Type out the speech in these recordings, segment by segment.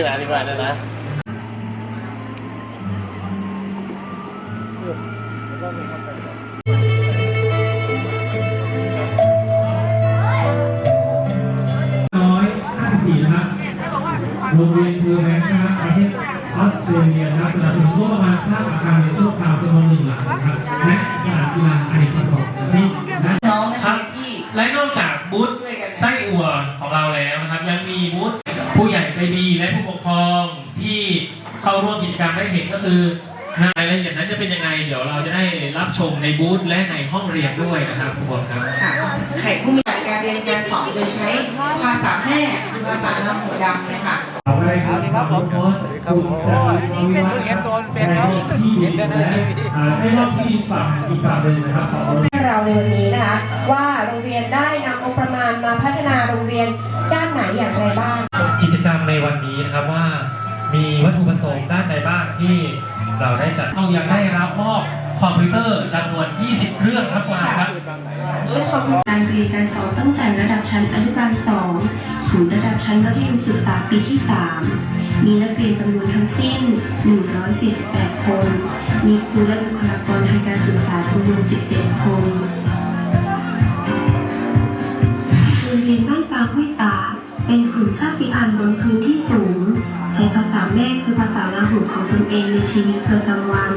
นี่นะนี่มาเนี่ยนะร้อยห้าสิบสี่นะครับโรงเรียนเทอร์แบงค์นะครับประเทศออสเตรเลียนะครับสนับสนุนงบประมาณสร้างอาคารเรียนชั่ว เห็นก็คือรายละเอียดนั้นจะเป็นยังไง เดี๋ยวเราจะได้รับชมในบูธและในห้องเรียนด้วยนะครับทุกคนครับค่ะไข่ผู้มีการเรียนการสอนโดยใช้ภาษาแม่คือภาษาลำหัวดำเลยค่ะเอาไปครับครับผมครับผมนี่เป็นเอฟโดนเป็นแล้วที่และได้รอบที่ฝั่งอีกฝั่งหนึ่งนะครับขอบคุณให้เราในวันนี้นะคะว่าโรงเรียนได้นำงบประมาณมาพัฒนาโรงเรียนด้านไหนอย่างไรบ้าง กิจกรรมในวันนี้นะครับว่า มีวัตถุประสงค์ด้านใดบ้างที่เราได้จัดเรายังได้รับมอบคอมพิวเตอร์จำนวน 20 เครื่องครับมาครับซึ่งคอมพิวเตอร์การเรียนการสอนตั้งแต่ระดับชั้นอนุบาล 2 ถึงระดับชั้นมัธยมศึกษาปีที่ 3 มีนักเรียนจำนวนทั้งสิ้น 148 คน มีครูและบุคลากรทางการศึกษาจำนวน 17 คน เป็นกลุ่มชาติพันธุ์บนพื้นที่สูง ใช้ภาษาแม่คือภาษาลาหูของตนเองในชีวิตประจำวัน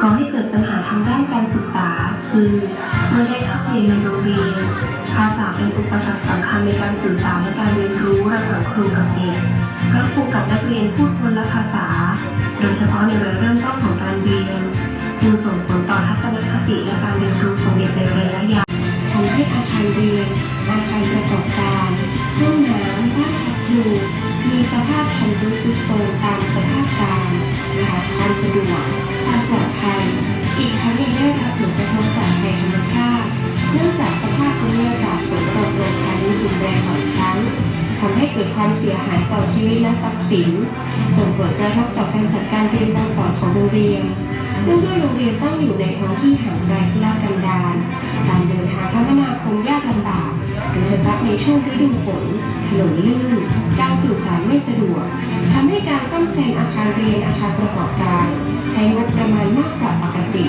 ก่อให้เกิดปัญหาทางด้านการศึกษา คือเมื่อได้เข้าเรียนในโรงเรียน ภาษาเป็นอุปสรรคสำคัญในการสื่อสารและการเรียนรู้ระหว่างครูกับเด็กพระครูกับนักเรียนพูดคนละภาษา โดยเฉพาะในวัยเริ่มต้นของการเรียน จึงส่งผลต่อทัศนคติและการเรียนรู้ของเด็กในระยะยาวทำให้อาคารเรียนอาคารประกอบการ ดทรุดโทรมตามสภาพการขาดความสะดวกความปลอดภัย อีกทั้งยังได้รับผลกระทบจากภัยธรรมชาติ เนื่องจากสภาพภูมิอากาศฝนตกลงพายุรุนแรงบ่อยครั้งทำให้เกิดความเสียหายต่อชีวิตและทรัพย์สิน ส่งผลกระทบต่อการจัดการเรียนการสอนของโรงเรียนเนื่องด้วยโรงเรียนตั้งอยู่ในท้องที่ห่างไกลทุรกันดารการเดินทางคมนาคมยากลำบากโดยเฉพาะในช่วงฤดูฝนถนนลื่นการไม่สะดวกทำให้การซ่อมแซมอาคารเรียนอาคารประกอบการ ใช้งบประมาณมากกว่าปกติ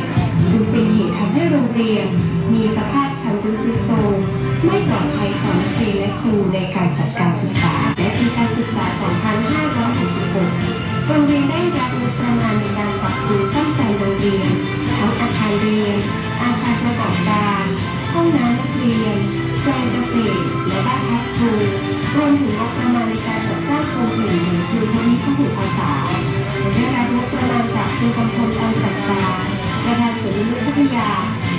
จึงเป็นเหตุทำให้โรงเรียน มีสภาพชำรุดทรุดโทรมไม่ปลอดภัยต่อนักเรียนและครูในการจัดการศึกษา และปีการศึกษา 2566 โรงเรียนได้รับงบประมาณในการปรับปรุงซ่อมแซมโรงเรียนทั้งอาคารเรียน อาคารประกอบการ ห้องน้ำนักเรียน แปลงเกษตร และบ้านพักครูรวมถึงงบประมาณในการจัดจ้างครูอื่นเหมือนครูพนิพหุภาษาได้รับงบประมาณจากครูกำพลตันสัจจาประธานสวนนุพัทยา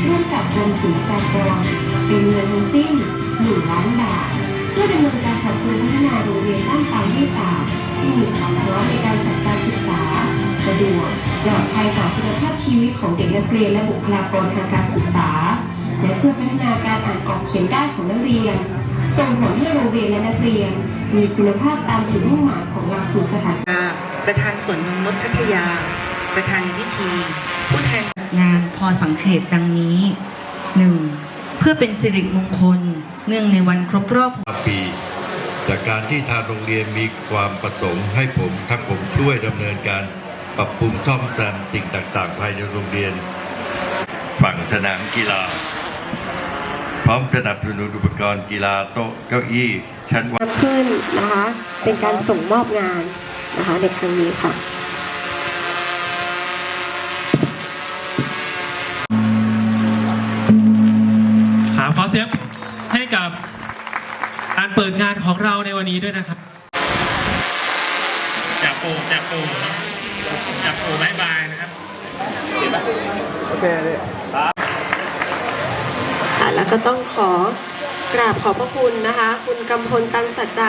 ร่วมกับกรมศิลปากรเป็นเงินทั้งสิ้น1ล้านบาทเพื่อดำเนินการปรับปรุงพัฒนาโรงเรียนบ้านปางให้ตากให้มีความพร้อมในการจัดการศึกษา สะดวกปลอดภัยต่อคุณภาพชีวิตของเด็กนักเรียนและบุคลากรทางการศึกษา และเพื่อพัฒนาการอ่านออกเขียนได้ของนักเรียน ส่งผลให้โรงเรียนและนักเรียน มีคุณภาพตามจุดมุ่งหมายของหลักสูตรสถานศึกษาประธานสวนนงนุชพัทยา ประธานในพิธี ผู้แทนงานพอสังเขตดังนี้ 1. เพื่อเป็นสิริมงคล เนื่องในวันครบรอบปี จากการที่ทางโรงเรียนมีความประสงค์ให้ผมทั้งผมช่วยดำเนินการปรับปรุงซ่อมแซมสิ่งต่างๆ ภายในโรงเรียน ฝั่งสนามกีฬา พร้อมสนับสนุนอุปกรณ์กีฬาโต๊ะเก้าอี้ชั้นวางขึ้นนะคะ เป็นการส่งมอบงานนะคะในครั้งนี้ค่ะถามขอเสียงให้กับการเปิดงานของเราในวันนี้ด้วยนะครับจับปูจับปูเนาะจับปูบายบายนะครับค่ะ แล้วก็ต้องขอกราบขอบพระคุณนะคะ คุณกำพลตันสัจจา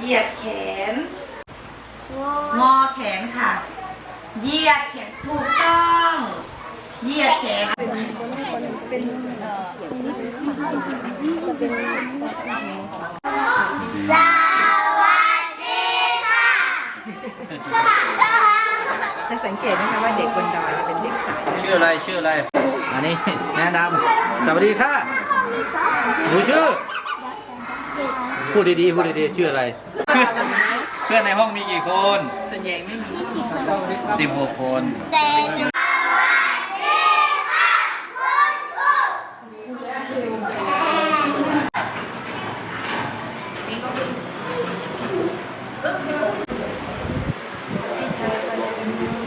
เหยียดแขน งอแขนค่ะ เหยียดแขนถูกต้อง เหยียดแขนจะสังเกตนะคะว่าเด็กบนดอยจะเป็นเด็กสายชื่ออะไรชื่ออะไร อันนี้ แนะนำสวัสดีค่ะหนูชื่อ พูดดีๆ พูดดีๆ ชื่ออะไร เพื่อนในห้องมีกี่คนส่วนใหญ่ไม่มีสิบหกคน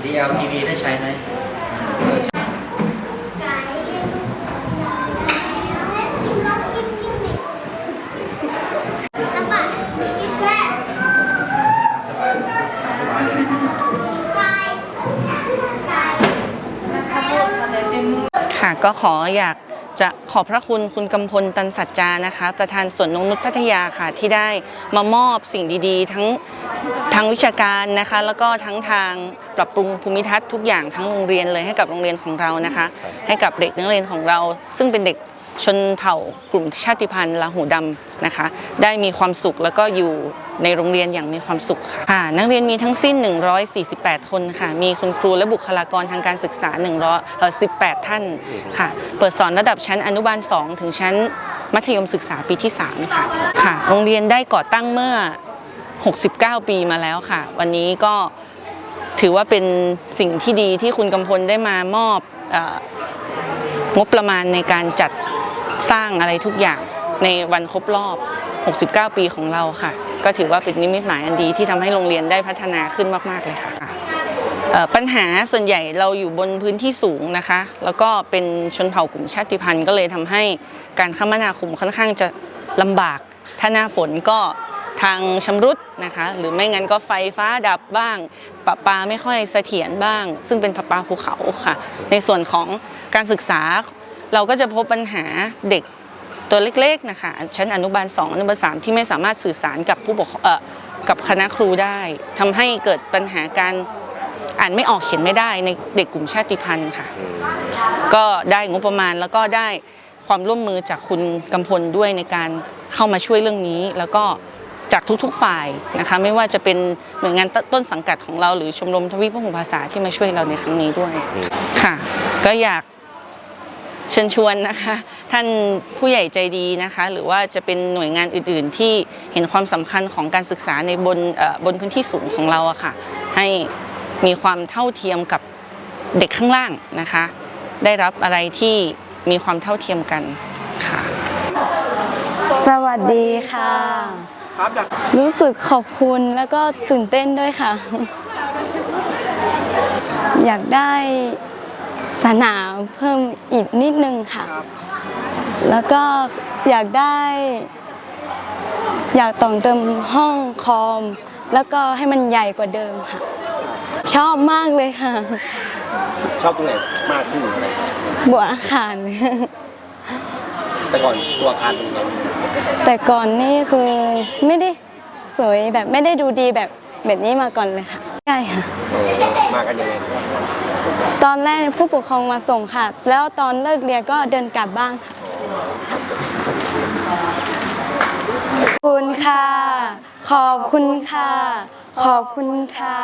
DLTV ได้ใช้ไหม ก็ขออยากจะขอบพระคุณคุณกำพลตันสัจจานะคะ ประธานสวนนงนุชพัทยาค่ะที่ได้มามอบสิ่งดีๆ ทั้งทางวิชาการนะคะ แล้วก็ทั้งทางปรับปรุงภูมิทัศน์ทุกอย่างทั้งโรงเรียนเลยให้กับโรงเรียนของเรานะคะ ให้กับเด็กนักเรียนของเรา ซึ่งเป็นเด็ก ชนเผ่ากลุ่มชาติพันธุ์ลาหูดำนะคะ ได้มีความสุขแล้วก็อยู่ในโรงเรียนอย่างมีความสุขค่ะนักเรียนมีทั้งสิ้น 148 คนค่ะ มีคุณครูและบุคลากรทางการศึกษา118 ท่านค่ะ เปิดสอนระดับชั้นอนุบาล 2 ถึงชั้นมัธยมศึกษาปีที่ 3 ค่ะค่ะ โรงเรียนได้ก่อตั้งเมื่อ 69 ปีมาแล้วค่ะ วันนี้ก็ถือว่าเป็นสิ่งที่ดีที่คุณกำพลได้มามอบองบประมาณในการจัด สร้างอะไรทุกอย่างในวันครบรอบ 69 ปีของเราค่ะ ก็ถือว่าเป็นนิมิตหมายอันดีที่ทำให้โรงเรียนได้พัฒนาขึ้นมากๆเลยค่ะปัญหาส่วนใหญ่เราอยู่บนพื้นที่สูงนะคะ แล้วก็เป็นชนเผ่ากลุ่มชาติพันธุ์ก็เลยทำให้การคมนาคมค่อนข้างจะลำบาก ถ้าหน้าฝนก็ทางชำรุดนะคะ หรือไม่งั้นก็ไฟฟ้าดับบ้างปะปาไม่ค่อยเสถียรบ้าง ซึ่งเป็นปะปาภูเขาค่ะ ในส่วนของการศึกษา เราก็จะพบปัญหาเด็กตัวเล็กๆนะคะชั้นอนุบาล2อนุบาล3ที่ไม่สามารถสื่อสารกับผู้ปกครองเอ่อกับคณะครูได้ทำให้เกิดปัญหาการอ่านไม่ออกเขียนไม่ได้ในเด็กกลุ่มชาติพันธุ์ค่ะ ก็ได้งบประมาณแล้วก็ได้ความร่วมมือจากคุณกำพลด้วยในการเข้ามาช่วยเรื่องนี้ แล้วก็จากทุกๆฝ่ายนะคะ ไม่ว่าจะเป็นหน่วยงานต้นสังกัดของเรา หรือชมรมทวีปพหุภาษาที่มาช่วยเราในครั้งนี้ด้วยค่ะ ก็อยาก เชิญชวนนะคะ ท่านผู้ใหญ่ใจดีนะคะ หรือว่าจะเป็นหน่วยงานอื่นๆ ที่เห็นความสำคัญของการศึกษาในบนบนพื้นที่สูงของเราอะค่ะ ให้มีความเท่าเทียมกับเด็กข้างล่างนะคะ ได้รับอะไรที่มีความเท่าเทียมกันค่ะ สวัสดีค่ะ รู้สึกขอบคุณแล้วก็ตื่นเต้นด้วยค่ะ อยากได้ สนามเพิ่มอีกนิดนึงค่ะ แล้วก็อยากได้ อยากต่อเติมห้องคอม แล้วก็ให้มันใหญ่กว่าเดิมค่ะ ชอบมากเลยค่ะ ชอบตรงไหนมากขึ้นอะไรบัวอาคารแต่ก่อนตัวอาคารตรงไหนแต่ก่อนนี่คือไม่ได้สวยแบบไม่ได้ดูดีแบบแบบนี้มาก่อนเลยค่ะใช่ค่ะ เออมากันยังไง ตอนแรกผู้ปกครองมาส่งค่ะ แล้วตอนเลิกเรียนก็เดินกลับบ้านค่ะขอบคุณค่ะ ขอบคุณค่ะ ขอบคุณค่ะ